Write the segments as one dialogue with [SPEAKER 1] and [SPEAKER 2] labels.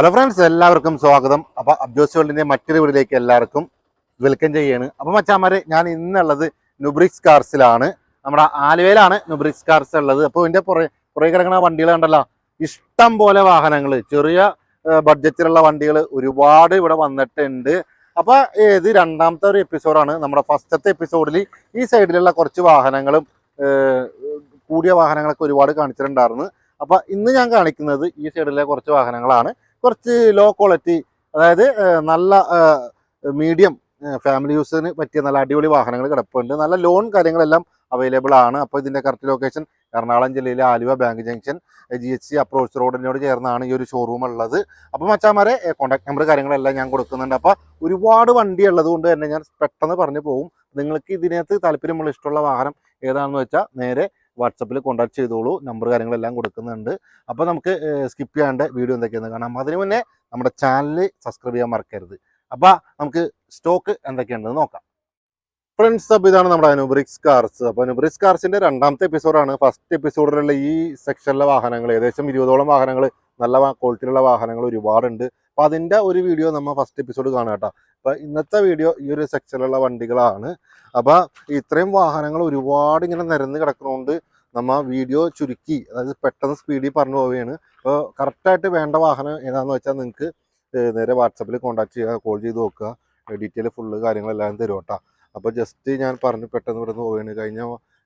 [SPEAKER 1] Hello friends എല്ലാവർക്കും സ്വാഗതം. അപ്പൊ അബ്ജോസ് വേൾഡിന്റെ മറ്റൊരു വീടിലേക്ക് എല്ലാവർക്കും വെൽക്കം ചെയ്യാണ് അപ്പൊ മച്ചാമാരെ ഞാൻ ഇന്നുള്ളത് നുബ്രിക്സ് കാർസിലാണ് നമ്മുടെ ആലുവയിലാണ് നുബ്രിക്സ് കാർസ് ഉള്ളത്. അപ്പോൾ ഇതിന്റെ പുറ പുറകെ കിടക്കുന്ന വണ്ടികൾ കണ്ടല്ലോ. ഇഷ്ടം പോലെ വാഹനങ്ങൾ ചെറിയ ബഡ്ജറ്റിലുള്ള വണ്ടികൾ ഒരുപാട് ഇവിടെ വന്നിട്ടുണ്ട്. അപ്പോൾ ഇത് രണ്ടാമത്തെ ഒരു എപ്പിസോഡാണ് നമ്മുടെ ഫസ്റ്റത്തെ എപ്പിസോഡിൽ ഈ സൈഡിലുള്ള കുറച്ച് വാഹനങ്ങളും കൂടിയ വാഹനങ്ങളൊക്കെ ഒരുപാട് കാണിച്ചിട്ടുണ്ടായിരുന്നു. അപ്പൊ ഇന്ന് ഞാൻ കാണിക്കുന്നത് ഈ സൈഡിലെ കുറച്ച് വാഹനങ്ങളാണ്. കുറച്ച് ലോ ക്വാളിറ്റി അതായത് നല്ല മീഡിയം ഫാമിലി യൂസിന് പറ്റിയ നല്ല അടിപൊളി വാഹനങ്ങൾ കിടപ്പുണ്ട്. നല്ല ലോൺ കാര്യങ്ങളെല്ലാം അവൈലബിൾ ആണ്. അപ്പോൾ ഇതിന്റെ കറക്റ്റ് ലൊക്കേഷൻ എറണാകുളം ജില്ലയിലെ Aluva bank junction G H C approach റോഡിനോട് ചേർന്നാണ് ഈ ഒരു ഷോറൂം ഉള്ളത്. അപ്പോൾ മച്ചാമാരെ കോൺടാക്ട് നമ്പർ കാര്യങ്ങളെല്ലാം ഞാൻ കൊടുക്കുന്നുണ്ട്. അപ്പോൾ ഒരുപാട് വണ്ടി ഉള്ളത് കൊണ്ട് തന്നെ ഞാൻ പെട്ടെന്ന് പറഞ്ഞു പോകും നിങ്ങൾക്ക് ഇതിനകത്ത് താല്പര്യമുള്ള ഇഷ്ടമുള്ള വാഹനം ഏതാണെന്ന് വെച്ചാൽ നേരെ വാട്സപ്പിൽ കോൺടാക്ട് ചെയ്തോളൂ. നമ്പർ കാര്യങ്ങളെല്ലാം കൊടുക്കുന്നുണ്ട്. അപ്പോൾ നമുക്ക് സ്കിപ്പ് ചെയ്യാണ്ട് വീഡിയോ എന്തൊക്കെയാണെന്ന് കാണാം. അതിന് മുന്നേ നമ്മുടെ ചാനൽ സബ്സ്ക്രൈബ് ചെയ്യാൻ മറക്കരുത്. അപ്പോൾ നമുക്ക് സ്റ്റോക്ക് എന്തൊക്കെയുണ്ടെന്ന് നോക്കാം. ഫ്രണ്ട്സ് അപ്പോൾ ഇതാണ് നമ്മുടെ അനുബ്രിക്സ് കാർസ് അപ്പോൾ അനുബ്രിക്സ് കാർസിന്റെ രണ്ടാമത്തെ എപ്പിസോഡാണ് ഫസ്റ്റ് എപ്പിസോഡിലുള്ള ഈ സെക്ഷനിലെ വാഹനങ്ങൾ ഏകദേശം ഇരുപതോളം വാഹനങ്ങൾ നല്ല ക്വാളിറ്റിയിലുള്ള വാഹനങ്ങൾ ഒരുപാടുണ്ട്. അപ്പോൾ അതിന്റെ ഒരു വീഡിയോ നമ്മൾ ഫസ്റ്റ് എപ്പിസോഡ് കാണാം കേട്ടോ. അപ്പോൾ ഇന്നത്തെ വീഡിയോ ഈ ഒരു സെക്ഷനിലുള്ള വണ്ടികളാണ്. അപ്പോൾ ഇത്രയും വാഹനങ്ങൾ ഒരുപാട് ഇങ്ങനെ നിരന്ന് കിടക്കുന്നതുകൊണ്ട് നമ്മൾ വീഡിയോ ചുരുക്കി അതായത് പെട്ടെന്ന് സ്പീഡിൽ പറഞ്ഞു പോവുകയാണ്. അപ്പോൾ കറക്റ്റായിട്ട് വേണ്ട വാഹനം ഏതാണെന്ന് വെച്ചാൽ നിങ്ങൾക്ക് നേരെ വാട്സപ്പിൽ കോൺടാക്ട് ചെയ്യുക കോൾ ചെയ്ത് നോക്കുക ഡീറ്റെയിൽ ഫുള്ള് കാര്യങ്ങളെല്ലാം തരും കേട്ടോ. അപ്പോൾ ജസ്റ്റ് ഞാൻ പറഞ്ഞു പെട്ടെന്ന് ഇവിടെ നിന്ന് പോവുകയാണ്. കഴിഞ്ഞ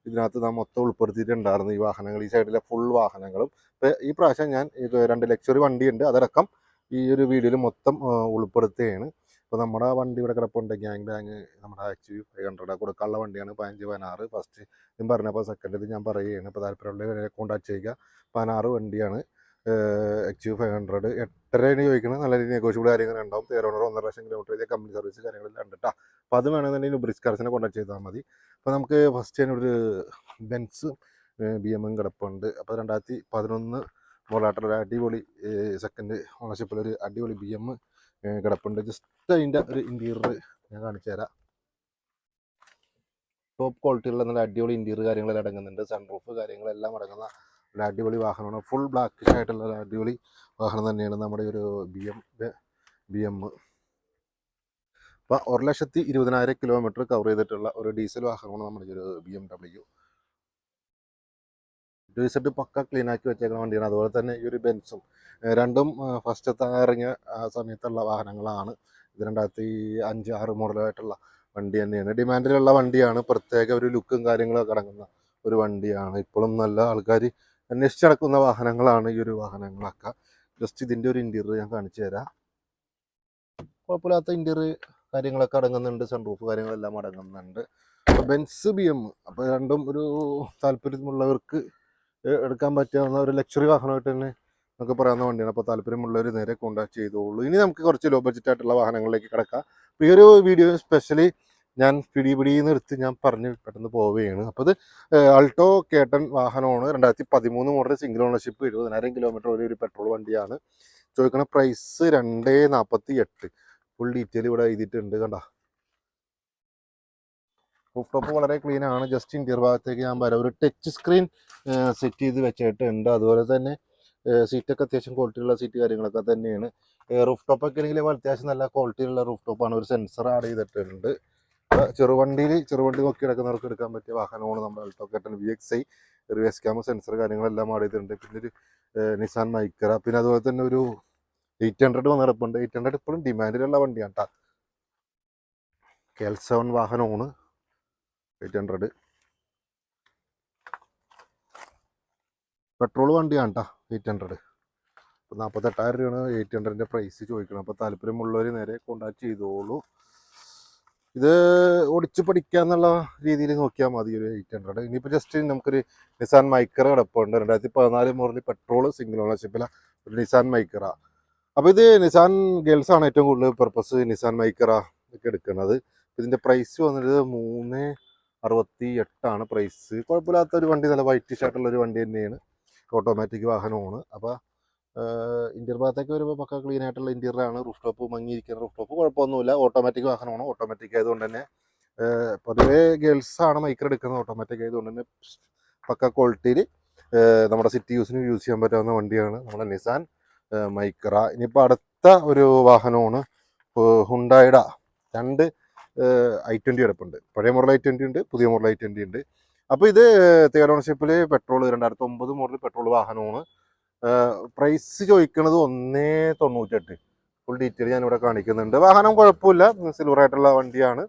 [SPEAKER 1] ഇതിനകത്ത് നാം മൊത്തം ഉൾപ്പെടുത്തിയിട്ടുണ്ടായിരുന്നു ഈ വാഹനങ്ങൾ ഈ സൈഡിലെ ഫുൾ വാഹനങ്ങളും. ഇപ്പോൾ ഈ പ്രാവശ്യം ഞാൻ രണ്ട് ലക്ഷറി വണ്ടിയുണ്ട്. അതടക്കം ഈ ഒരു വീഡിയോയിൽ മൊത്തം ഉൾപ്പെടുത്തുകയാണ്. ഇപ്പോൾ നമ്മുടെ വണ്ടി ഇവിടെ കിടപ്പുണ്ട്. ഗ്യാങ് ബാങ് നമ്മുടെ യു ഫൈവ് ഹൺഡ്രഡ് കൊടുക്കാനുള്ള വണ്ടിയാണ്. പതിനഞ്ച് പതിനാറ്. ഫസ്റ്റ് ഞാൻ പറഞ്ഞപ്പോൾ സെക്കൻഡ് ഇത് ഞാൻ പറയുകയാണ്. ഇപ്പോൾ താല്പര്യമുള്ളവരെ കോൺടാക്ട് ചെയ്യുക. പതിനാറ് വണ്ടിയാണ്. എച്ച് യു ഫൈവ് ഹൺഡ്രഡ് എട്ടരയാണ് ചോദിക്കുന്നത് നല്ല രീതിയിൽ നെഗോഷ്യബിൾ കാര്യങ്ങൾ ഉണ്ടാവും. തേരോണർ ഒന്നര ലക്ഷം കിലോമീറ്റർ ചെയ്ത കമ്പനി സർവീസ് കാര്യങ്ങളെല്ലാം ഉണ്ട് കേട്ടോ അപ്പോൾ അത് വേണമെന്നുണ്ടെങ്കിൽ ബ്രിസ് കാർസിനെ കോൺടാക്ട് ചെയ്താൽ മതി. അപ്പോൾ നമുക്ക് ഫസ്റ്റ് തന്നെ ഒരു ബെൻസ് ബി എം എം കിടപ്പുണ്ട്. അപ്പോൾ രണ്ടായിരത്തി പതിനൊന്ന് മോളായിട്ടുള്ള ഒരു അടിപൊളി സെക്കൻഡ് ഓണർഷിപ്പിലൊരു അടിപൊളി ബി എം കിടപ്പുണ്ട്. ജസ്റ്റ് അതിന്റെ ഒരു ഇന്റീരിയർ ഞാൻ കാണിച്ചു തരാം. ടോപ്പ് ക്വാളിറ്റിയുള്ള നല്ല അടിപൊളി ഇന്റീരിയർ കാര്യങ്ങളെല്ലാം അടങ്ങുന്നുണ്ട്. സൺറൂഫ് കാര്യങ്ങളെല്ലാം അടങ്ങുന്ന ഒരു അടിപൊളി വാഹനമാണ്. ഫുൾ ബ്ലാക്ക് ആയിട്ടുള്ള ഒരു അടിപൊളി വാഹനം തന്നെയാണ് നമ്മുടെ ഒരു ബി എം ബി എം അപ്പോൾ ഒരു ലക്ഷത്തി ഇരുപതിനായിരം കിലോമീറ്റർ കവർ ചെയ്തിട്ടുള്ള ഒരു ഡീസൽ വാഹനമാണ് നമ്മുടെ ഒരു ബി എം ഡബ്ല്യു ഡീസൽ പക്ക ക്ലീൻ ആക്കി വെച്ചേക്കുന്ന വണ്ടിയാണ്. അതുപോലെ തന്നെ ഈ ഒരു ബെൻസും രണ്ടും ഫസ്റ്റത്തെ ഇറങ്ങിയ സമയത്തുള്ള വാഹനങ്ങളാണ്. ഇത് രണ്ടായിരത്തി അഞ്ച് ആറ് മോഡലായിട്ടുള്ള വണ്ടി തന്നെയാണ്. ഡിമാൻഡിലുള്ള വണ്ടിയാണ്. പ്രത്യേക ഒരു ലുക്കും കാര്യങ്ങളൊക്കെ അടങ്ങുന്ന ഒരു വണ്ടിയാണ്. ഇപ്പോഴും നല്ല ആൾക്കാർ അന്വേഷിച്ച് നടക്കുന്ന വാഹനങ്ങളാണ് ഈ ഒരു വാഹനങ്ങളൊക്കെ. ജസ്റ്റ് ഇതിന്റെ ഒരു ഇന്റീരിയർ ഞാൻ കാണിച്ചു തരാം. കുഴപ്പമില്ലാത്ത ഇന്റീരിയർ കാര്യങ്ങളൊക്കെ അടങ്ങുന്നുണ്ട്. സൺറൂഫ് കാര്യങ്ങളെല്ലാം അടങ്ങുന്നുണ്ട്. ബെൻസ് ബി എം അപ്പോൾ രണ്ടും ഒരു താല്പര്യമുള്ളവർക്ക് എടുക്കാൻ പറ്റുന്ന ഒരു ലക്ഷറി വാഹനമായിട്ട് തന്നെ നമുക്ക് പറയാവുന്ന വണ്ടിയാണ്. അപ്പോൾ താല്പര്യമുള്ളവർ നേരെ കോൺടാക്ട് ചെയ്തോളൂ. ഇനി നമുക്ക് കുറച്ച് ലോ ബഡ്ജറ്റ് ആയിട്ടുള്ള വാഹനങ്ങളിലേക്ക് കിടക്കാം. അപ്പോൾ ഈ ഒരു വീഡിയോ സ്പെഷ്യലി ഞാൻ പിടി പിടി നിർത്തി ഞാൻ പറഞ്ഞ് പെട്ടെന്ന് പോവുകയാണ്. അപ്പോൾ ഇത് അൾട്ടോ കേട്ടൻ വാഹനമാണ്. രണ്ടായിരത്തി പതിമൂന്ന് മോഡൽ സിംഗിൾ ഓണർഷിപ്പ് എഴുപതിനായിരം കിലോമീറ്റർ ഒരു ഒരു പെട്രോൾ വണ്ടിയാണ്. ചോദിക്കുന്ന പ്രൈസ് രണ്ടേ നാൽപ്പത്തി എട്ട് ഫുൾ ഡീറ്റെയിൽ ഇവിടെ എഴുതിയിട്ടുണ്ട് കണ്ട. റൂഫ് ടോപ്പ് വളരെ ക്ലീൻ ആണ്. ജസ്റ്റ് ഇന്റീരിയർ ഭാഗത്തേക്ക് ഞാൻ വരാം. ഒരു ടച്ച് സ്ക്രീൻ സെറ്റ് ചെയ്ത് വെച്ചിട്ടുണ്ട്. അതുപോലെ തന്നെ സീറ്റൊക്കെ അത്യാവശ്യം ക്വാളിറ്റിയുള്ള സീറ്റ് കാര്യങ്ങളൊക്കെ തന്നെയാണ്. റൂഫ് ടോപ്പൊക്കെ ആണെങ്കിൽ അത്യാവശ്യം നല്ല ക്വാളിറ്റിയുള്ള റൂഫ് ടോപ്പാണ് ഒരു സെൻസർ ആഡ് ചെയ്തിട്ടുണ്ട്. ചെറുവണ്ടിയിൽ ചെറുവണ്ടി നോക്കി കിടക്കുന്നവർക്ക് എടുക്കാൻ പറ്റിയ വാഹനമാണ് നമ്മുടെ Alto K ten V X I reverse camera sensor കാര്യങ്ങളെല്ലാം ആഡ് ചെയ്തിട്ടുണ്ട്. പിന്നെ ഒരു നിസാൻ മൈക്കറ പിന്നെ അതുപോലെ തന്നെ ഒരു എയ്റ്റ് ഹൺഡ്രഡ് വന്ന് കിടപ്പുണ്ട്. എയ്റ്റ് ഹൺഡ്രഡ് ഇപ്പോഴും ഡിമാൻഡിലുള്ള വണ്ടിയാണ് കേട്ടോ കെ സെവൻ വാഹനമാണ്. Eight hundred. പെട്രോൾ വണ്ടിയാണ് കേട്ടോ എയ്റ്റ് ഹൺഡ്രഡ്. അപ്പോൾ നാൽപ്പത്തെട്ടായിരം രൂപയാണ് എയ്റ്റ് ഹൺഡ്രഡിന്റെ പ്രൈസ് ചോദിക്കണം അപ്പോൾ താല്പര്യമുള്ളവർ നേരെ കോണ്ടാക്ട് ചെയ്തോളൂ. ഇത് ഓടിച്ച് പഠിക്കാന്നുള്ള രീതിയിൽ നോക്കിയാൽ മതി ഒരു എയ്റ്റ് ഹൺഡ്രഡ്. ഇനിയിപ്പോൾ ജസ്റ്റ് നമുക്കൊരു നിസാൻ മൈക്കറ കിടപ്പുണ്ട്. രണ്ടായിരത്തി പതിനാല് മോഡൽ പെട്രോൾ സിംഗിൾ ഓണർഷിപ്പില ഒരു നിസാൻ മൈക്കറ അപ്പോൾ ഇത് നിസാൻ ഗേൾസ് ആണ് ഏറ്റവും കൂടുതൽ പർപ്പസ് നിസാൻ മൈക്കറ ഒക്കെ എടുക്കുന്നത് ഇതിന്റെ പ്രൈസ് വന്നിട്ട് മൂന്ന് അറുപത്തി എട്ടാണ് പ്രൈസ് കുഴപ്പമില്ലാത്ത ഒരു വണ്ടി നല്ല വൈറ്റ് ഷർട്ടുള്ള ഒരു വണ്ടി തന്നെയാണ്. ഓട്ടോമാറ്റിക് വാഹനമാണ്. അപ്പോൾ ഇന്ത്യർ ഭാഗത്തേക്ക് വരുമ്പോൾ പക്ക ക്ലീൻ ആയിട്ടുള്ള ഇന്റീരിയർ ആണ്. റൂഫ് ടോപ്പ് മങ്ങിയിരിക്കുന്ന റൂഫ് ടോപ്പ് കുഴപ്പമൊന്നുമില്ല. ഓട്ടോമാറ്റിക് വാഹനമാണ്. ഓട്ടോമാറ്റിക് ആയതുകൊണ്ട് തന്നെ പൊതുവേ ഗേൾസാണ് മൈക്കർ എടുക്കുന്നത്. ഓട്ടോമാറ്റിക് ആയതുകൊണ്ട് തന്നെ പക്ക ക്വാളിറ്റിയിൽ നമ്മുടെ സിറ്റി യൂസിന് യൂസ് ചെയ്യാൻ പറ്റാവുന്ന വണ്ടിയാണ് നമ്മുടെ നിസാൻ മൈക്ര ഇനിയിപ്പോൾ അടുത്ത ഒരു വാഹനമാണ് ഹുണ്ടായിട രണ്ട് ഐ ട്വന്റി കിടപ്പുണ്ട്. പഴയ മോഡൽ ഐ ട്വന്റി ഉണ്ട് പുതിയ മോഡൽ ഐ ട്വന്റി ഉണ്ട്. അപ്പോൾ ഇത് തേർഡ് ഓണർഷിപ്പിൽ പെട്രോൾ രണ്ടായിരത്തി ഒമ്പത് മോഡൽ പെട്രോൾ വാഹനമാണ്. പ്രൈസ് ചോദിക്കുന്നത് ഒന്നേ തൊണ്ണൂറ്റെട്ട്. ഫുൾ ഡീറ്റെയിൽ ഞാനിവിടെ കാണിക്കുന്നുണ്ട്. വാഹനം കുഴപ്പമില്ല. സിൽവർ ആയിട്ടുള്ള വണ്ടിയാണ്.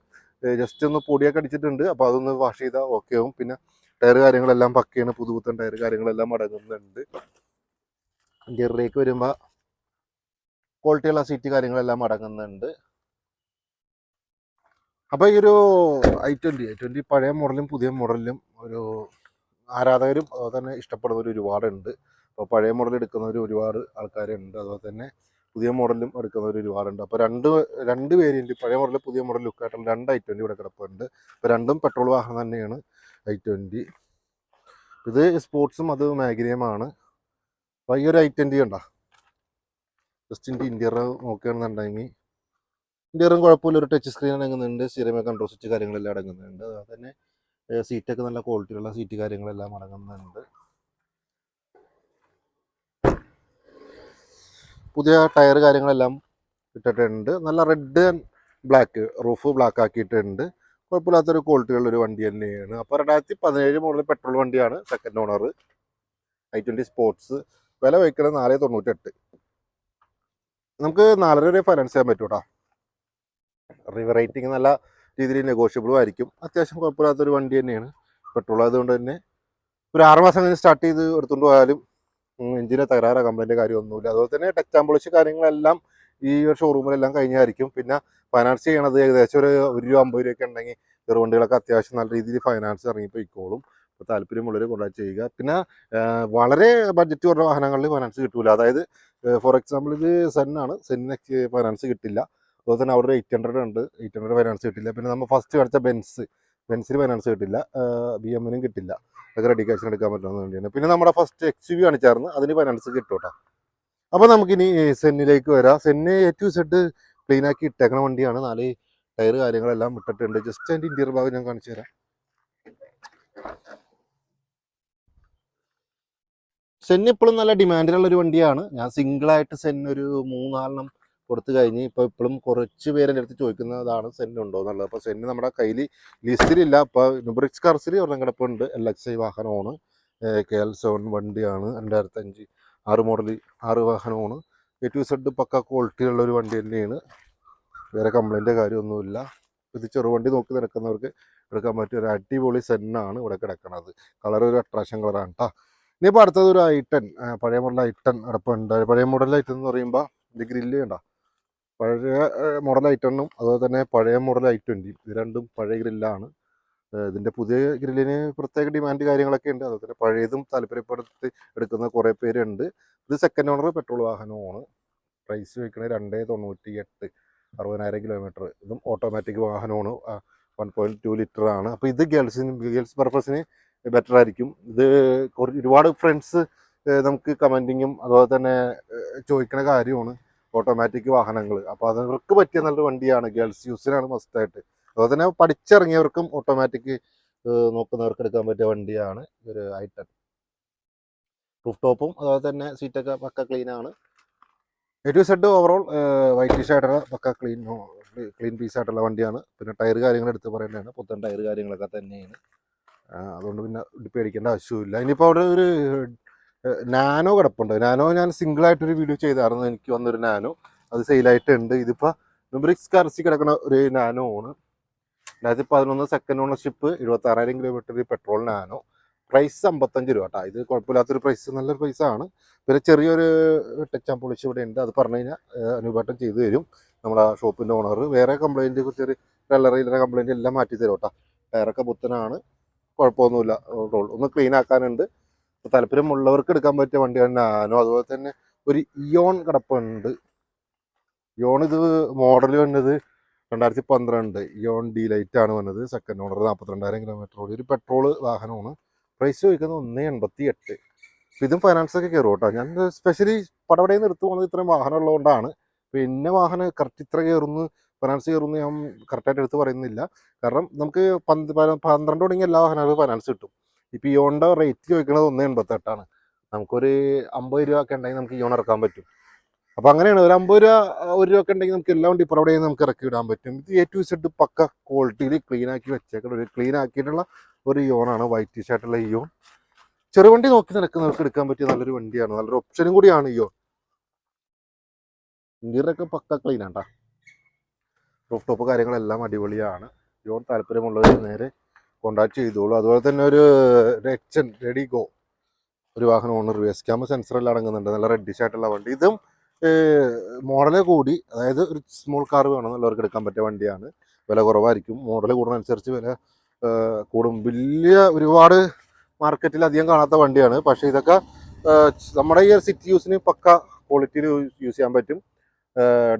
[SPEAKER 1] ജസ്റ്റ് ഒന്ന് പൊടിയൊക്കെ അടിച്ചിട്ടുണ്ട്. അപ്പോൾ അതൊന്ന് വാഷ് ചെയ്താൽ ഓക്കെ ആവും. പിന്നെ ടയർ കാര്യങ്ങളെല്ലാം പക്കയാണ് പുതുപുത്തൻ ടയർ കാര്യങ്ങളെല്ലാം അടങ്ങുന്നുണ്ട്. ഗിയറിലേക്ക് വരുമ്പോൾ ക്വാളിറ്റിയുള്ള സീറ്റ് കാര്യങ്ങളെല്ലാം അടങ്ങുന്നുണ്ട്. അപ്പോൾ ഈ ഒരു ഐ ട്വന്റി ഐ ട്വന്റി പഴയ മോഡലും പുതിയ മോഡലിലും ഒരു ആരാധകരും അതുപോലെ തന്നെ ഇഷ്ടപ്പെടുന്നവർ ഒരുപാടുണ്ട്. അപ്പോൾ പഴയ മോഡൽ എടുക്കുന്നവർ ഒരുപാട് ആൾക്കാരുണ്ട്. അതുപോലെ തന്നെ പുതിയ മോഡലും എടുക്കുന്നവർ ഒരുപാടുണ്ട്. അപ്പോൾ രണ്ട് രണ്ട് വേരിയന്റ് പഴയ മോഡൽ പുതിയ മോഡൽ ലുക്കായിട്ടുള്ള രണ്ട് ഐ ട്വന്റി ഇവിടെ കിടപ്പുണ്ട്. അപ്പോൾ രണ്ടും പെട്രോൾ വാഹനം തന്നെയാണ് ഐ ട്വന്റി ഇത് സ്പോർട്സും അത് മാഗ്നിയമാണ് അപ്പോൾ ഈ ഒരു ഐ ട്വന്റി ഉണ്ടോ ജസ്റ്റ് ഇതിന്റെ ഇന്റീരിയർ നോക്കുകയാണെന്നുണ്ടെങ്കിൽ ഇന്റീരിയറും കുഴപ്പമില്ല. ഒരു ടച്ച് സ്ക്രീൻ അടങ്ങുന്നുണ്ട് സ്ഥിരമായ കൺട്രോൾ സ്വിച്ച് കാര്യങ്ങളെല്ലാം അടങ്ങുന്നുണ്ട്. അതുപോലെ തന്നെ സീറ്റൊക്കെ നല്ല ക്വാളിറ്റിയുള്ള സീറ്റ് കാര്യങ്ങളെല്ലാം അടങ്ങുന്നുണ്ട്. പുതിയ ടയർ കാര്യങ്ങളെല്ലാം ഇട്ടിട്ടുണ്ട്. നല്ല റെഡ് ബ്ലാക്ക് റൂഫ് ബ്ലാക്ക് ആക്കിയിട്ടുണ്ട്. കുഴപ്പമില്ലാത്തൊരു ക്വാളിറ്റിയുള്ള ഒരു വണ്ടി തന്നെയാണ്. അപ്പോൾ രണ്ടായിരത്തി പതിനേഴ് മോഡൽ പെട്രോൾ വണ്ടിയാണ് second owner I twenty sports വില വയ്ക്കുന്നത് നാല് തൊണ്ണൂറ്റെട്ട് നമുക്ക് നാലര വരെ ഫൈനാൻസ് ചെയ്യാൻ പറ്റും കേട്ടോ റിവർ റേറ്റിംഗ് നല്ല രീതിയിൽ നെഗോഷ്യബിളും ആയിരിക്കും. അത്യാവശ്യം കുഴപ്പമില്ലാത്തൊരു വണ്ടി തന്നെയാണ്. പെട്രോൾ ആയതുകൊണ്ട് തന്നെ ഒരു ആറ് മാസം കഴിഞ്ഞ് സ്റ്റാർട്ട് ചെയ്ത് എടുത്തുകൊണ്ട് പോയാലും എഞ്ചിന് തകരാറ കംപ്ലൈന്റ് കാര്യമൊന്നുമില്ല അതുപോലെ തന്നെ ടച്ച് ആംബുളൻസ് കാര്യങ്ങളെല്ലാം ഈ ഒരു ഷോറൂമിലെല്ലാം കഴിഞ്ഞായിരിക്കും. പിന്നെ ഫൈനാൻസ് ചെയ്യണത് ഏകദേശം ഒരു ഒരു രൂപ അമ്പത് രൂപയൊക്കെ ഉണ്ടെങ്കിൽ ചെറുവണ്ടികളൊക്കെ അത്യാവശ്യം നല്ല രീതിയിൽ ഫൈനാൻസ് ഇറങ്ങി പോയിക്കോളും അപ്പോൾ താല്പര്യമുള്ളവർ കോൺടാക്ട് ചെയ്യുക. പിന്നെ വളരെ ബഡ്ജറ്റ് കുറഞ്ഞ വാഹനങ്ങളിൽ ഫൈനാൻസ് കിട്ടില്ല അതായത് ഫോർ എക്സാമ്പിൾ ഇത് സെന്നാണ് സെന്നിന് ഫൈനാൻസ് കിട്ടില്ല. അതുപോലെ തന്നെ അവിടെ എയ്റ്റ് ഹൺഡ്രഡ് ഉണ്ട്. എയ്റ്റ് ഹൺഡ്രഡ് ഫൈനാൻസ് കിട്ടില്ല. പിന്നെ നമ്മൾ ഫസ്റ്റ് കളിച്ച ബെൻസ് ബെൻസിന് ഫൈനാൻസ് കിട്ടില്ല. ബി എമ്മിനും കിട്ടില്ല. അതൊക്കെ റെഡി ക്യാഷിന് എടുക്കാൻ പറ്റുന്ന വേണ്ടിയാണ്. പിന്നെ നമ്മുടെ ഫസ്റ്റ് എക്സ് വി കാണിച്ചായിരുന്നു. അതിന് ഫൈനാൻസ് കിട്ടും കേട്ടോ അപ്പോൾ നമുക്കിനി സെന്നിലേക്ക് വരാം. സെന്നെ എ ടു സെഡ് ക്ലീൻ ആക്കി ഇട്ടേക്കണ വണ്ടിയാണ്. നാല് ടയർ കാര്യങ്ങളെല്ലാം ഇട്ടിട്ടുണ്ട് ജസ്റ്റ് അതിന്റെ ഇന്റീരിയർ ഭാഗം ഞാൻ കാണിച്ചു തരാം. സെന്നിപ്പോഴും നല്ല ഡിമാൻഡിലുള്ള ഒരു വണ്ടിയാണ്. ഞാൻ സിംഗിളായിട്ട് സെന്നൊരു ഒരു മൂന്നാലെണ്ണം കൊടുത്തു കഴിഞ്ഞ് ഇപ്പോൾ ഇപ്പോഴും കുറച്ച് പേര് അടുത്ത് ചോദിക്കുന്നതാണ് സെൻ ഉണ്ടോ എന്നുള്ളത്. അപ്പോൾ സെൻ നമ്മുടെ കയ്യിൽ ലിസ്റ്റിലില്ല. അപ്പോൾ നുബ്രിക്സ് കർസിൽ ഒരെണ്ണം കിടപ്പുണ്ട്. എൽ എക്സ് ഐ വാഹനമാണ് കെ എൽ സെവൻ വണ്ടിയാണ്. രണ്ടായിരത്തി അഞ്ച് ആറ് മോഡൽ ആറ് വാഹനമാണ് എ ടു സെഡ് പക്ക ക്വാളിറ്റി ഉള്ള ഒരു വണ്ടി തന്നെയാണ്. വേറെ കംപ്ലൈന്റ് കാര്യമൊന്നുമില്ല. ഇത് ചെറുവണ്ടി നോക്കി നടക്കുന്നവർക്ക് എടുക്കാൻ പറ്റിയ ഒരു അടിപൊളി സെന്നാണ് ഇവിടെ കിടക്കുന്നത് കളർ ഒരു അട്രാക്ഷൻ കളറാണ് കേട്ടോ ഇനിയിപ്പോൾ അടുത്തത് ഒരു ഐ ടെൻ. പഴയ മോഡൽ ഐ ടെൻ കിടപ്പുണ്ട്. പഴയ മോഡൽ ഐ ടെൻ എന്ന് പറയുമ്പോൾ ഇത് ഗ്രില്ല് കണ്ട പഴയ മോഡൽ ഐറ്റണ്ണും അതുപോലെ തന്നെ പഴയ മോഡൽ ഐ ട്വന്റിയും ഇത് രണ്ടും പഴയ ഗ്രില്ലാണ്. ഇതിന്റെ പുതിയ ഗ്രില്ലിന് പ്രത്യേക ഡിമാൻഡ് കാര്യങ്ങളൊക്കെ ഉണ്ട്. അതുപോലെ തന്നെ പഴയതും താല്പര്യപ്പെടുത്തി എടുക്കുന്ന കുറേ പേരുണ്ട്. ഇത് സെക്കൻഡ് ഓണർ പെട്രോൾ വാഹനമാണ്. പ്രൈസ് വയ്ക്കുന്നത് രണ്ടേ തൊണ്ണൂറ്റി എട്ട് അറുപതിനായിരം കിലോമീറ്റർ ഇതും ഓട്ടോമാറ്റിക് വാഹനമാണ്. വൺ പോയിന്റ് ടു ലിറ്റർ ആണ്. അപ്പോൾ ഇത് ഗേൾസിന് ഗേൾസ് പർപ്പസിന് ബെറ്റർ ആയിരിക്കും. ഇത് ഒരുപാട് ഫ്രണ്ട്സ് നമുക്ക് കമന്റിങ്ങും അതുപോലെ തന്നെ ചോദിക്കുന്ന കാര്യമാണ്. ഓട്ടോമാറ്റിക് വാഹനങ്ങൾ അപ്പോൾ അതവർക്ക് പറ്റിയ നല്ലൊരു വണ്ടിയാണ്. ഗേൾസ് യൂസിനാണ് മസ്റ്റായിട്ട് അതുപോലെ തന്നെ പഠിച്ചിറങ്ങിയവർക്കും ഓട്ടോമാറ്റിക് നോക്കുന്നവർക്ക് എടുക്കാൻ പറ്റിയ വണ്ടിയാണ് ഒരു ഐട്ടൺ റൂഫ് ടോപ്പും അതുപോലെ തന്നെ സീറ്റൊക്കെ പക്ക ക്ലീനാണ് A to Z overall white ആയിട്ടുള്ള പക്ക ക്ലീൻ ക്ലീൻ പീസ് ആയിട്ടുള്ള വണ്ടിയാണ്. പിന്നെ ടയർ കാര്യങ്ങൾ എടുത്ത് പറയേണ്ടതാണ്. പുത്തൻ ടയർ കാര്യങ്ങളൊക്കെ തന്നെയാണ്. അതുകൊണ്ട് പിന്നെ പേടിക്കേണ്ട ആവശ്യമില്ല ഇനിയിപ്പോൾ അവിടെ ഒരു നാനോ കിടപ്പുണ്ട്. നാനോ ഞാൻ സിംഗിൾ ആയിട്ടൊരു വീഡിയോ ചെയ്തായിരുന്നു. എനിക്ക് വന്നൊരു നാനോ. അത് സെയിലായിട്ടുണ്ട്. ഇതിപ്പോൾ നുബ്രിക്സ് കറസി കിടക്കുന്ന ഒരു നാനോ ആണ്. രണ്ടായിരത്തി പതിനൊന്ന് സെക്കൻഡ് ഓണർഷിപ്പ് എഴുപത്തി ആറായിരം കിലോമീറ്റർ പെട്രോൾ നാനോ. പ്രൈസ് അമ്പത്തഞ്ച് രൂപ കേട്ടോ ഇത് കുഴപ്പമില്ലാത്തൊരു പ്രൈസ് നല്ലൊരു പ്രൈസ് ആണ്. പിന്നെ ചെറിയൊരു ടച്ച് ആൻഡ് പോളിഷ് ഇവിടെ ഉണ്ട്. അത് പറഞ്ഞു കഴിഞ്ഞാൽ അനുപാട്ടം ചെയ്തു തരും. നമ്മുടെ ഷോപ്പിന്റെ ഓണർ വേറെ കംപ്ലയിന്റ് ചെറിയ കളറിലെ കംപ്ലയിന്റ് എല്ലാം മാറ്റി തരും കേട്ടോ ടയറൊക്കെ പുത്തനാണ്. കുഴപ്പമൊന്നുമില്ല. ഒന്ന് ക്ലീൻ ആക്കാനുണ്ട്. താല്പര്യമുള്ളവർക്ക് എടുക്കാൻ പറ്റിയ വണ്ടി തന്നെ ആനോ? അതുപോലെ തന്നെ ഒരു ഇയോൺ കിടപ്പുണ്ട്. ഇയോൺ ഇത് മോഡൽ വന്നത് രണ്ടായിരത്തി പന്ത്രണ്ട് ഇയോൺ ഡി ലൈറ്റ് ആണ് വന്നത്. സെക്കൻഡ് ഓണർ നാൽപ്പത്തിരണ്ടായിരം കിലോമീറ്റർ ഓടി ഒരു പെട്രോൾ വാഹനമാണ്. പ്രൈസ് ചോദിക്കുന്നത് ഒന്ന് എൺപത്തി എട്ട് ഇതും ഫൈനാൻസ് ഒക്കെ കയറും കേട്ടോ. ഞാൻ സ്പെഷ്യലി പടവടയിൽ നിന്ന് എടുത്തു പോകുന്നത് ഇത്രയും വാഹനം ഉള്ളതുകൊണ്ടാണ്. പിന്നെ വാഹനം കറക്റ്റ് ഇത്ര കയറുന്നു ഫൈനാൻസ് കയറുന്നു ഞാൻ കറക്റ്റായിട്ട് എടുത്ത് പറയുന്നില്ല. കാരണം നമുക്ക് പന്ത്രണ്ട് തുടങ്ങിയ എല്ലാ വാഹനങ്ങളും ഫൈനാൻസ് കിട്ടും. ഇപ്പം ഇയോണിന്റെ റേറ്റ് ചോദിക്കുന്നത് ഒന്ന് എൺപത്തെട്ടാണ്. നമുക്കൊരു അമ്പത് രൂപ ഒക്കെ ഉണ്ടെങ്കിൽ നമുക്ക് ഇയോൺ ഇറക്കാൻ പറ്റും. അപ്പൊ അങ്ങനെയാണ്. ഒരു അമ്പത് രൂപ ഒരു രൂപ ഉണ്ടെങ്കിൽ നമുക്ക് എല്ലാം ഡിപ്പർ അവിടെ നമുക്ക് ഇറക്കി ഇടാൻ പറ്റും. ഇത് എ ടു സെഡ് പക്ക ക്വാളിറ്റിയിൽ ക്ലീൻ ആക്കി വെച്ചേക്കുന്ന ഒരു ക്ലീൻ ആക്കിയിട്ടുള്ള ഒരു ഇയോണാണ് വൈറ്റ് ഷർട്ടുള്ള ഇയോൺ ചെറുവണ്ടി നോക്കി നടക്കുന്നവർക്ക് എടുക്കാൻ പറ്റിയ നല്ലൊരു വണ്ടിയാണ്. നല്ലൊരു ഓപ്ഷനും കൂടിയാണ് ഇയോൺ ഇന്റീരിയറൊക്കെ പക്ക ക്ലീൻ ആണ്ടാ റൂഫ് ടോപ്പ് കാര്യങ്ങളെല്ലാം അടിപൊളിയാണ്. ഇയോൺ താല്പര്യമുള്ളവർ നേരെ കോണ്ടാക്ട് ചെയ്തോളൂ. അതുപോലെ തന്നെ ഒരു എക്സൻ റെഡി ഗോ ഒരു വാഹനം ഓണർ സെൻസർ എല്ലാം അടങ്ങുന്നുണ്ട്. നല്ല റെഡിഷ് ആയിട്ടുള്ള വണ്ടി. ഇതും മോഡൽ കൂടി അതായത് ഒരു സ്മോൾ കാർ വേണം നല്ലവർക്ക് എടുക്കാൻ പറ്റിയ വണ്ടിയാണ്. വില കുറവായിരിക്കും. മോഡൽ കൂടുന്നതനുസരിച്ച് വില കൂടും. വലിയ ഒരുപാട് മാർക്കറ്റിൽ അധികം കാണാത്ത വണ്ടിയാണ്. പക്ഷേ ഇതൊക്കെ നമ്മുടെ ഈ സിറ്റി യൂസിന് പക്ക ക്വാളിറ്റിയിൽ യൂസ് ചെയ്യാൻ പറ്റും.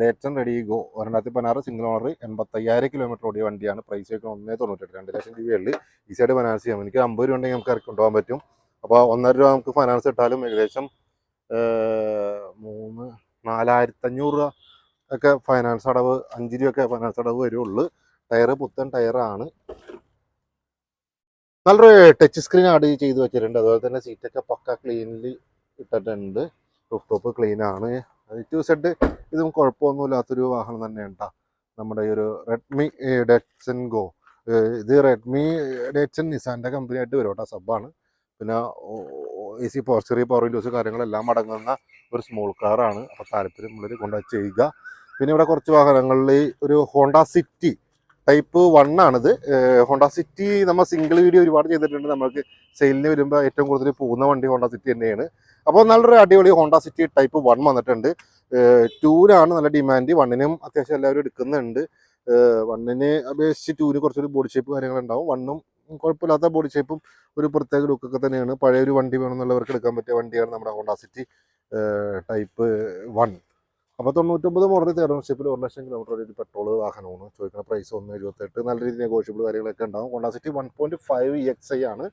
[SPEAKER 1] ഡേറ്റൻ റെഡി ഗോ രണ്ടായിരത്തി പതിനാറ് സിംഗിൾ ഓണർ എൺപത്തയ്യായിരം കിലോമീറ്റർ ഓടിയ വണ്ടിയാണ്. പ്രൈസ് ഒക്കെ ഒന്നേ തൊണ്ണൂറ്റെട്ട്. രണ്ട് ലക്ഷം രൂപയുള്ളൂ ഈസിയായിട്ട് ഫൈനാൻസ് ചെയ്യാം. എനിക്ക് അമ്പത് രൂപ ഉണ്ടെങ്കിൽ നമുക്ക് ഇറക്കി കൊണ്ടുപോകാൻ പറ്റും. അപ്പോൾ ഒന്നര രൂപ നമുക്ക് ഫൈനാൻസ് ഇട്ടാലും ഏകദേശം മൂന്ന് നാലായിരത്തഞ്ഞൂറ് രൂപ ഒക്കെ ഫൈനാൻസ് അടവ് അഞ്ച് രൂപയൊക്കെ ഫൈനാൻസ് അടവ് വരുള്ളൂ ടയർ പുത്തൻ ടയറാണ് നല്ലൊരു ടച്ച് സ്ക്രീൻ ആഡ് ചെയ്ത് വെച്ചിട്ടുണ്ട്. അതുപോലെ തന്നെ സീറ്റൊക്കെ പക്ക ക്ലീനിൽ ഇട്ടിട്ടുണ്ട്. റൂഫ് ടോപ്പ് ക്ലീൻ ആണ് ടു സെഡ് ഇതും കുഴപ്പമൊന്നുമില്ലാത്തൊരു വാഹനം തന്നെയാണ് കേട്ടോ നമ്മുടെ ഈ ഒരു റെഡ്മി ഡെറ്റ്സൺ ഗോ ഇത് റെഡ്മി ഡെറ്റ്സൺ നിസാന്റെ കമ്പനി ആയിട്ട് വരും കേട്ടോ സബാണ് പിന്നെ എ സി പവർ ചെറിയ പവർ വിൻഡോസ് കാര്യങ്ങളെല്ലാം അടങ്ങുന്ന ഒരു സ്മോൾ കാറാണ് അപ്പോൾ താല്പര്യമുള്ളവർ കൊണ്ടുപോയി ചെയ്യുക. പിന്നെ ഇവിടെ കുറച്ച് വാഹനങ്ങളിൽ ഒരു ഹോണ്ട സിറ്റി ടൈപ്പ് വൺ ആണിത്. ഹോണ്ട സിറ്റി നമ്മൾ സിംഗിൾ വീഡിയോ ഒരുപാട് ചെയ്തിട്ടുണ്ട്. നമുക്ക് സെയിലിന് വരുമ്പോൾ ഏറ്റവും കൂടുതൽ പോകുന്ന വണ്ടി ഹോണ്ട സിറ്റി തന്നെയാണ്. അപ്പോൾ നല്ലൊരു അടിപൊളി ഹോണ്ട സിറ്റി ടൈപ്പ് വൺ വന്നിട്ടുണ്ട്. ടൂരാണ് നല്ല ഡിമാൻഡ് വണ്ണിനും അത്യാവശ്യം എല്ലാവരും എടുക്കുന്നുണ്ട്. വണ്ണിന് അപേക്ഷിച്ച് ടൂവിന് കുറച്ചൊരു ബോഡി ഷേപ്പ് കാര്യങ്ങളുണ്ടാവും. വണ്ണും കുഴപ്പമില്ലാത്ത ബോഡി ഷേപ്പും ഒരു പ്രത്യേക ലുക്കൊക്കെ തന്നെയാണ്. പഴയ ഒരു വണ്ടി വേണമെന്നുള്ളവർക്ക് എടുക്കാൻ പറ്റിയ വണ്ടിയാണ് നമ്മുടെ ഹോണ്ട സിറ്റി ടൈപ്പ് വൺ. അപ്പോൾ തൊണ്ണൂറ്റൊമ്പത് മോഡൽ തേർഡ് ഓണർഷിപ്പിൽ ഒരു ലക്ഷം കിലോമീറ്റർ ഒരു പെട്രോൾ വാഹനമാണ്. ചോദിക്കുന്ന പ്രൈസ് ഒന്ന് എഴുപത്തെട്ട് നല്ല രീതിയിൽ നെഗോഷ്യബിൾ കാര്യങ്ങളൊക്കെ ഉണ്ടാവും. Honda City one point five X I ആണ്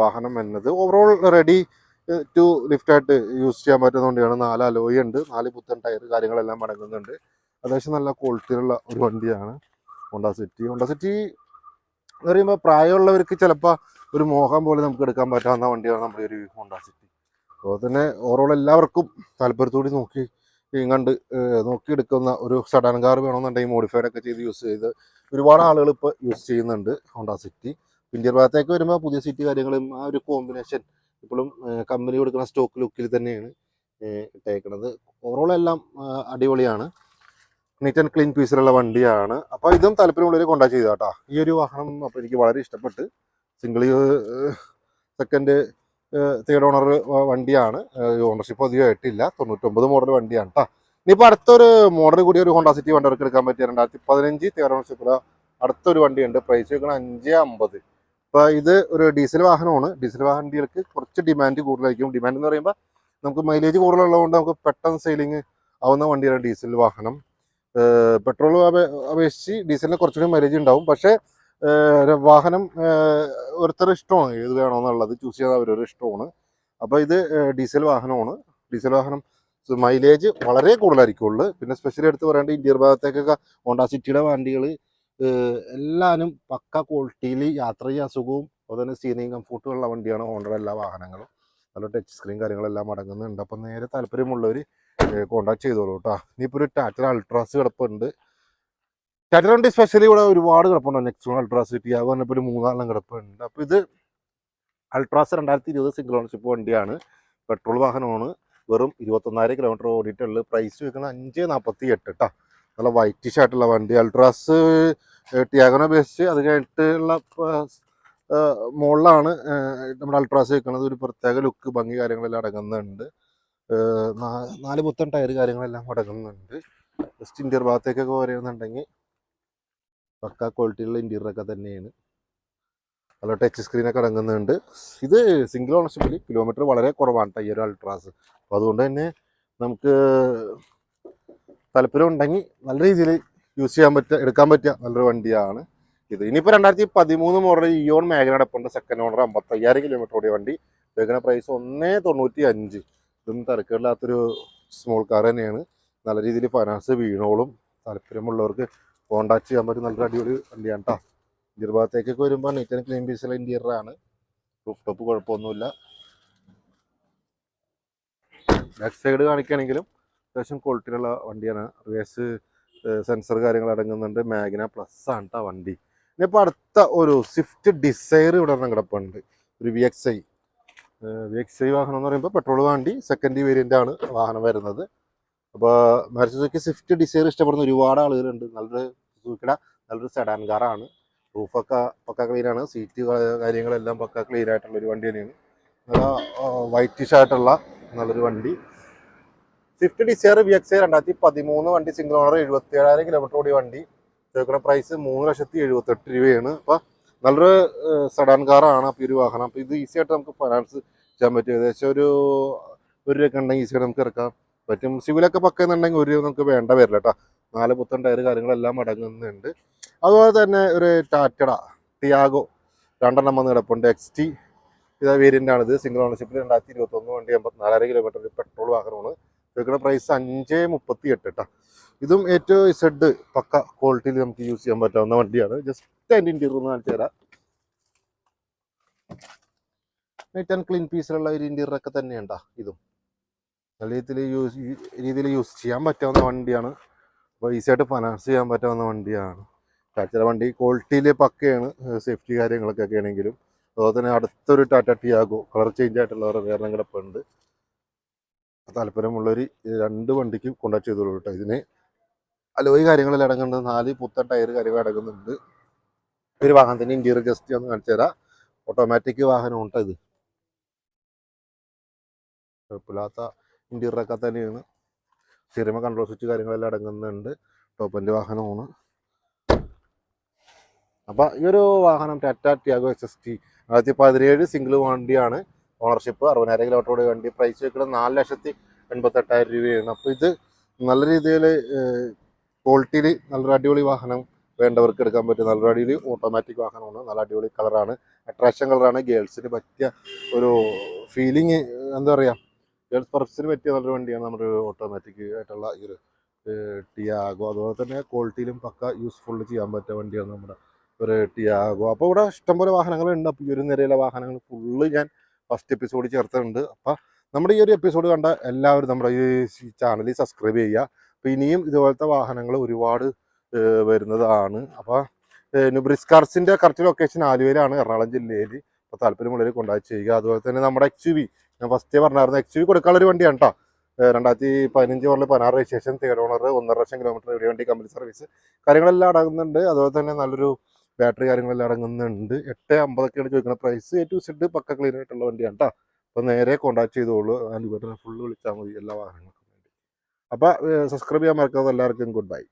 [SPEAKER 1] വാഹനം വരുന്നത്. ഓവറോൾ റെഡി ടു ലിഫ്റ്റ് ആയിട്ട് യൂസ് ചെയ്യാൻ പറ്റുന്ന വണ്ടിയാണ് നാല് അലോയ് ഉണ്ട് നാല് പുത്തൻ ടയർ കാര്യങ്ങളെല്ലാം അടങ്ങുന്നുണ്ട്. അത്യാവശ്യം നല്ല ക്വാളിറ്റിയിലുള്ള ഒരു വണ്ടിയാണ് ഹോണ്ട സിറ്റി ഹോണ്ട സിറ്റി എന്ന് പറയുമ്പോൾ പ്രായമുള്ളവർക്ക് ചിലപ്പോൾ ഒരു മോഹം പോലെ നമുക്ക് എടുക്കാൻ പറ്റാവുന്ന വണ്ടിയാണ് നമ്മുടെ ഒരു ഹോണ്ട സിറ്റി അതുപോലെ തന്നെ ഓവറോൾ എല്ലാവർക്കും താല്പര്യത്തോടെ നോക്കി കണ്ട് നോക്കി എടുക്കുന്ന ഒരു സഡൻ കാർ വേണമെന്നുണ്ടെങ്കിൽ മോഡിഫൈഡ് ഒക്കെ ചെയ്ത് യൂസ് ചെയ്ത് ഒരുപാട് ആളുകൾ ഇപ്പോൾ യൂസ് ചെയ്യുന്നുണ്ട് ഹോണ്ട സിറ്റി ഇന്ത്യൻ ഭാഗത്തേക്ക് വരുമ്പോൾ പുതിയ സിറ്റി കാര്യങ്ങളും ആ ഒരു കോമ്പിനേഷൻ ഇപ്പോഴും കമ്പനി കൊടുക്കുന്ന സ്റ്റോക്ക് ലുക്കിൽ തന്നെയാണ് ഇട്ടേക്കുന്നത് ഓവറോൾ എല്ലാം അടിപൊളിയാണ്. നീറ്റ് ആൻഡ് ക്ലീൻ പീസിലുള്ള വണ്ടിയാണ്. അപ്പോൾ ഇതും താല്പര്യമുള്ളവർ കോണ്ടാക്ട് ചെയ്താട്ടോ ഈ ഒരു വാഹനം അപ്പോൾ എനിക്ക് വളരെ ഇഷ്ടപ്പെട്ട് സിംഗിൾ സെക്കൻഡ് തേർഡ് ഓണർ വണ്ടിയാണ്. ഓണർഷിപ്പ് അധികം ആയിട്ടില്ല. തൊണ്ണൂറ്റൊമ്പത് മോഡൽ വണ്ടിയാണ് കേട്ടോ ഇനിയിപ്പോൾ അടുത്തൊരു മോഡൽ കൂടി ഒരു ഹോണ്ട സിറ്റി വണ്ടി അവർക്ക് എടുക്കാൻ പറ്റിയ രണ്ടായിരത്തി പതിനഞ്ച് തേർഡ് ഓണർഷിപ്പ് അടുത്തൊരു വണ്ടിയുണ്ട്. പ്രൈസ് വെക്കണം അഞ്ച് അമ്പത്. അപ്പോൾ ഇത് ഒരു ഡീസൽ വാഹനമാണ്. ഡീസൽ വാഹനങ്ങൾക്ക് കുറച്ച് ഡിമാൻഡ് കൂടുതലായിരിക്കും. ഡിമാൻഡ് എന്ന് പറയുമ്പോൾ നമുക്ക് മൈലേജ് കൂടുതലുള്ളതുകൊണ്ട് നമുക്ക് പെട്ടെന്ന് സെയിലിംഗ് ആവുന്ന വണ്ടിയാണ് ഡീസൽ വാഹനം. പെട്രോൾ അപേക്ഷിച്ച് ഡീസലിന് കുറച്ചുകൂടി മൈലേജ് ഉണ്ടാവും. പക്ഷേ വാഹനം ഏഹ് ഓരോരുത്തരുടെ ഇഷ്ടമാണ്. ഏത് വേണമെന്നുള്ളത് ചൂസ് ചെയ്യാൻ അവരൊരു ഇഷ്ടമാണ്. അപ്പോൾ ഇത് ഡീസൽ വാഹനമാണ്. ഡീസൽ വാഹനം മൈലേജ് വളരെ കൂടുതലായിരിക്കുള്ളൂ പിന്നെ സ്പെഷ്യലി എടുത്ത് പറയേണ്ട ഇന്ത്യർ ഭാഗത്തേക്കൊക്കെ ഹോണ്ട സിറ്റിയുടെ വണ്ടികൾ എല്ലാവരും പക്ക ക്വാളിറ്റിയിൽ യാത്ര ചെയ്യാൻ സുഖവും അതുപോലെ സീനിങ് കംഫോർട്ടും ഉള്ള വണ്ടിയാണ് ഹോണ്ടയുടെ എല്ലാ വാഹനങ്ങളും. നല്ല ടച്ച് സ്ക്രീൻ കാര്യങ്ങളെല്ലാം അടങ്ങുന്നുണ്ട്. അപ്പം നേരെ താല്പര്യമുള്ളവർ കോണ്ടാക്ട് ചെയ്തോളൂ കേട്ടോ ഇനിയിപ്പോൾ ഒരു ടാറ്റ അൾട്രാസ് കിടപ്പുണ്ട്. ടാറ്റ വണ്ടി സ്പെഷ്യലി ഇവിടെ ഒരുപാട് കിടപ്പുണ്ട്. നെക്സോൺ അൾട്രാ സിറ്റി അത് പറഞ്ഞപ്പോൾ ഒരു മൂന്നാലെണ്ണം കിടപ്പുണ്ട്. അപ്പോൾ ഇത് അൾട്രാസ് രണ്ടായിരത്തി ഇരുപത് സിംഗിൾ ഓണർഷിപ്പ് വണ്ടിയാണ്. പെട്രോൾ വാഹനമാണ്. വെറും ഇരുപത്തൊന്നായിരം കിലോമീറ്റർ ഓടിയിട്ടുള്ളൂ പ്രൈസ് വെക്കുന്നത് അഞ്ച് നാൽപ്പത്തി എട്ട് കേട്ടോ നല്ല വൈറ്റിഷ് ആയിട്ടുള്ള വണ്ടി. അൾട്രാസ് ടിയാഗോനെ അപേക്ഷിച്ച് അത് കഴിഞ്ഞിട്ടുള്ള മുകളിലാണ് നമ്മുടെ അൾട്രാസ് വെക്കുന്നത് ഒരു പ്രത്യേക ലുക്ക് ഭംഗി കാര്യങ്ങളെല്ലാം അടങ്ങുന്നുണ്ട്. നാല് പുത്തൻ ടയർ കാര്യങ്ങളെല്ലാം അടങ്ങുന്നുണ്ട്. ജസ്റ്റ് ഇന്റർ ഭാഗത്തേക്കൊക്കെ പറയുന്നുണ്ടെങ്കിൽ പക്ക ക്വാളിറ്റിയുള്ള ഇന്റീരിയറൊക്കെ തന്നെയാണ്. നല്ല ടച്ച് സ്ക്രീനൊക്കെ അടങ്ങുന്നുണ്ട്. ഇത് സിംഗിൾ ഓണർഷിപ്പിൽ കിലോമീറ്റർ വളരെ കുറവാണ് ഈ ഒരു അൾട്രാസ് അപ്പോൾ അതുകൊണ്ട് തന്നെ നമുക്ക് താല്പര്യം ഉണ്ടെങ്കിൽ നല്ല രീതിയിൽ യൂസ് ചെയ്യാൻ പറ്റുക എടുക്കാൻ പറ്റിയ നല്ലൊരു വണ്ടിയാണ് ഇത്. ഇനിയിപ്പോൾ രണ്ടായിരത്തി പതിമൂന്ന് മോഡൽ ഇയോൺ അടപ്പുണ്ട് സെക്കൻഡ് ഓണർ അമ്പത്തയ്യായിരം കിലോമീറ്റർ ഓടിയ വണ്ടി. വേഗന പ്രൈസ് ഒന്നേ തൊണ്ണൂറ്റി അഞ്ച് ഇതും തിരക്കില്ലാത്തൊരു സ്മോൾ കാർ തന്നെയാണ്. നല്ല രീതിയിൽ ഫൈനാൻസ് വീണോളും. താല്പര്യമുള്ളവർക്ക് കോണ്ടാക്ട് ചെയ്യാൻ പറ്റും. നല്ലൊരു അടിപൊളി വണ്ടിയാണ് കേട്ടോ ഇന്ത്യർ ഭാഗത്തേക്കൊക്കെ വരുമ്പോൾ നീറ്റ് ആൻഡ് ക്ലീൻ പീസുള്ള ഇന്റീരിയറാണ് റൂഫ് ടോപ്പ് കുഴപ്പമൊന്നുമില്ല. ബാക്ക് സൈഡ് കാണിക്കുകയാണെങ്കിലും അത്യാവശ്യം ക്വാളിറ്റിയുള്ള വണ്ടിയാണ്. റിവേഴ്സ് സെൻസർ കാര്യങ്ങൾ അടങ്ങുന്നുണ്ട്. മാഗ്ന പ്ലസ് ആണ് കേട്ടോ വണ്ടി. ഇനിയിപ്പോൾ അടുത്ത ഒരു സ്വിഫ്റ്റ് ഡിസൈർ ഇവിടെ നിന്ന് കിടപ്പുണ്ട് ഒരു V X I V X I വാഹനം എന്ന് പറയുമ്പോൾ പെട്രോൾ വണ്ടി സെക്കൻഡ് വേരിയന്റ് ആണ് വാഹനം വരുന്നത്. അപ്പോൾ മാരുതി സ്വിഫ്റ്റ് ഡിസൈർ ഇഷ്ടപ്പെടുന്ന ഒരുപാട് ആളുകളുണ്ട്. നല്ലൊരു സുസുക്കിയുടെ നല്ലൊരു സെഡാൻ കാറാണ് റൂഫൊക്കെ പക്ക ക്ലീനാണ് സീറ്റ് കാര്യങ്ങളെല്ലാം പക്ക ക്ലീൻ ആയിട്ടുള്ള ഒരു വണ്ടി തന്നെയാണ്. നല്ല വൈറ്റിഷ് ആയിട്ടുള്ള നല്ലൊരു വണ്ടി. സ്വിഫ്റ്റ് ഡിസയർ വി എക്സ് രണ്ടായിരത്തി പതിമൂന്ന് വണ്ടി സിംഗിൾ ഓണർ എഴുപത്തി ഏഴായിരം കിലോമീറ്റർ ഓടിയ വണ്ടി. ചോദിക്കുന്ന പ്രൈസ് മൂന്ന് ലക്ഷത്തി എഴുപത്തെട്ട് രൂപയാണ്. അപ്പോൾ നല്ലൊരു സെഡാൻ കാറാണ് അപ്പോൾ ഒരു വാഹനം. അപ്പോൾ ഇത് ഈസി ആയിട്ട് നമുക്ക് ഫൈനാൻസ് ചെയ്യാൻ പറ്റും. ഏകദേശം ഒരു ഒരു രൂപ ഉണ്ടെങ്കിൽ ഈസി ആയിട്ട് നമുക്ക് ഇറക്കാം. പറ്റും. സിവിലൊക്കെ പക്കുന്നുണ്ടെങ്കിൽ ഒരു നമുക്ക് വേണ്ട വരില്ല കേട്ടോ നാല് പുത്തൻ ടയർ കാര്യങ്ങളെല്ലാം അടങ്ങുന്നുണ്ട്. അതുപോലെ തന്നെ ഒരു ടാറ്റഡ ടിയാഗോ രണ്ടെണ്ണം വന്ന് കിടപ്പുണ്ട്. എക്സ് ടി ഇതാ വേരിയന്റ് ആണിത് സിംഗിൾ ഓണർഷിപ്പിൽ രണ്ടായിരത്തി ഇരുപത്തൊന്ന് വണ്ടി എൺപത്തിനാലര കിലോമീറ്റർ പെട്രോൾ വാഹനമാണ്. ഇതൊക്കെ പ്രൈസ് അഞ്ച് മുപ്പത്തി എട്ട് കേട്ടോ ഇതും ഏറ്റവും സെഡ് പക്ക ക്വാളിറ്റിയിൽ നമുക്ക് യൂസ് ചെയ്യാൻ പറ്റാവുന്ന വണ്ടിയാണ്. ജസ്റ്റ് അതിന്റെ ഇന്റീരിയർ ഒന്ന് കാണിച്ചു തരാം. നീറ്റ് ആൻഡ് ക്ലീൻ പീസിലുള്ള ഒരു ഇന്റീരിയർ ഒക്കെ തന്നെയുണ്ടാ ഇതും. രീതിയിൽ യൂസ് രീതിയിൽ യൂസ് ചെയ്യാൻ പറ്റാവുന്ന വണ്ടിയാണ്. അപ്പോൾ ഈസി ആയിട്ട് ഫൈനാൻസ് ചെയ്യാൻ പറ്റാവുന്ന വണ്ടിയാണ്. ടാറ്റ വണ്ടി ക്വാളിറ്റിയിൽ പക്കയാണ് സേഫ്റ്റി കാര്യങ്ങളൊക്കെ ഒക്കെ ആണെങ്കിലും. അതുപോലെ തന്നെ അടുത്തൊരു ടാറ്റ ടിയാഗോ കളർ ചേഞ്ച് ആയിട്ടുള്ള വേറെ കിടപ്പുണ്ട് താല്പര്യമുള്ളവർ രണ്ട് വണ്ടിക്ക് കോണ്ടാക്ട് ചെയ്തോളൂ കേട്ടോ. ഇതിന് അലോയ് കാര്യങ്ങളെല്ലാം അടങ്ങുന്നുണ്ട് നാല് പുത്തൻ ടയർ കാര്യങ്ങൾ അടങ്ങുന്നുണ്ട്. ഒരു വാഹനത്തിന് ഇന്റീരിയർ ജസ്റ്റ് ഒന്ന് കാണിച്ചു തരാം. ഓട്ടോമാറ്റിക് വാഹനമുണ്ട് ഇത്. കുഴപ്പമില്ലാത്ത ഇന്റീരിയർ ഒക്കെ തന്നെയാണ്. സിനിമ കൺട്രോൾ സ്വിച്ച് കാര്യങ്ങളെല്ലാം അടങ്ങുന്നുണ്ട്. ടോപ്പന്റെ വാഹനമാണ്. അപ്പോൾ ഈ ഒരു വാഹനം Tata Tiago X S T ആയിരത്തി പതിനേഴ് സിംഗിൾ വണ്ടിയാണ്. ഓണർഷിപ്പ് അറുപതിനായിരം കിലോമീറ്റർ വണ്ടി. പ്രൈസ് വെക്കുന്നത് നാല് ലക്ഷത്തി എൺപത്തെട്ടായിരം രൂപയാണ്. അപ്പോൾ ഇത് നല്ല രീതിയിൽ ക്വാളിറ്റിയിൽ നല്ലൊരു അടിപൊളി വാഹനം വേണ്ടവർക്ക് എടുക്കാൻ പറ്റും. നല്ലൊരു അടിപൊളി ഓട്ടോമാറ്റിക് വാഹനമാണ്. നല്ല അടിപൊളി കളറാണ് അട്രാക്ഷൻ കളറാണ് ഗേൾസിന് പറ്റിയ ഒരു ഫീലിംഗ് എന്താ പറയുക ഗേൾസ് പർപ്പസിന് പറ്റിയ നല്ലൊരു വണ്ടിയാണ് നമ്മുടെ ഓട്ടോമാറ്റിക് ആയിട്ടുള്ള ഈ ഒരു ടിയാഗോ. അതുപോലെ തന്നെ ക്വാളിറ്റിയിലും പക്ക യൂസ്ഫുൾ ചെയ്യാൻ പറ്റിയ വണ്ടിയാണ് നമ്മുടെ ഒരു ടിയാഗോ. അപ്പോൾ ഇവിടെ ഇഷ്ടംപോലെ വാഹനങ്ങളുണ്ട്. അപ്പോൾ ഈ ഒരു നിരയിലെ വാഹനങ്ങൾ ഫുള്ള് ഞാൻ ഫസ്റ്റ് എപ്പിസോഡ് ചേർത്തിട്ടുണ്ട്. അപ്പോൾ നമ്മുടെ ഈ ഒരു എപ്പിസോഡ് കണ്ട എല്ലാവരും നമ്മുടെ ഈ ചാനലിൽ സബ്സ്ക്രൈബ് ചെയ്യുക. അപ്പോൾ ഇനിയും ഇതുപോലത്തെ വാഹനങ്ങൾ ഒരുപാട് വരുന്നതാണ്. അപ്പോൾ നുബ്രിസ് കാർസിന്റെ കറക്റ്റ് ലൊക്കേഷൻ ആലുവയിലാണ് എറണാകുളം ജില്ലയിൽ. അപ്പോൾ താല്പര്യമുള്ളവർ കോൺടാക്ട് ചെയ്യുക. അതുപോലെ തന്നെ നമ്മുടെ എക്സ് ഞാൻ ഫസ്റ്റേ പറഞ്ഞായിരുന്നു. എക്സ് കൊടുക്കാനുള്ള ഒരു വണ്ടിയാണ് കേട്ടോ രണ്ടായിരത്തി പതിനഞ്ച് മുതൽ പതിനാറ് രജിസ്ട്രേഷൻ തേർഡ് ഓണർ ഒന്നര ലക്ഷം കിലോമീറ്റർ ഇവിടെ വണ്ടി കമ്പനി സർവീസ് കാര്യങ്ങളെല്ലാം അടങ്ങുന്നുണ്ട്. അതുപോലെ തന്നെ നല്ലൊരു ബാറ്ററി കാര്യങ്ങളെല്ലാം അടങ്ങുന്നുണ്ട്. എട്ട് അമ്പതൊക്കെയാണ് ചോദിക്കുന്നത് പ്രൈസ് എ ടു സെഡ് പക്ക ക്ലീൻ ആയിട്ടുള്ള വണ്ടിയാണ് കേട്ടോ അപ്പോൾ നേരെ കോൺടാക്ട് ചെയ്തോളൂ. ആൻഡ് ഫുള്ള് വിളിച്ചാൽ മതി എല്ലാ വാഹനങ്ങൾക്കും വേണ്ടി. അപ്പോൾ സബ്സ്ക്രൈബ് ചെയ്യാൻ മറക്കാതെ എല്ലാവർക്കും ഗുഡ് ബൈ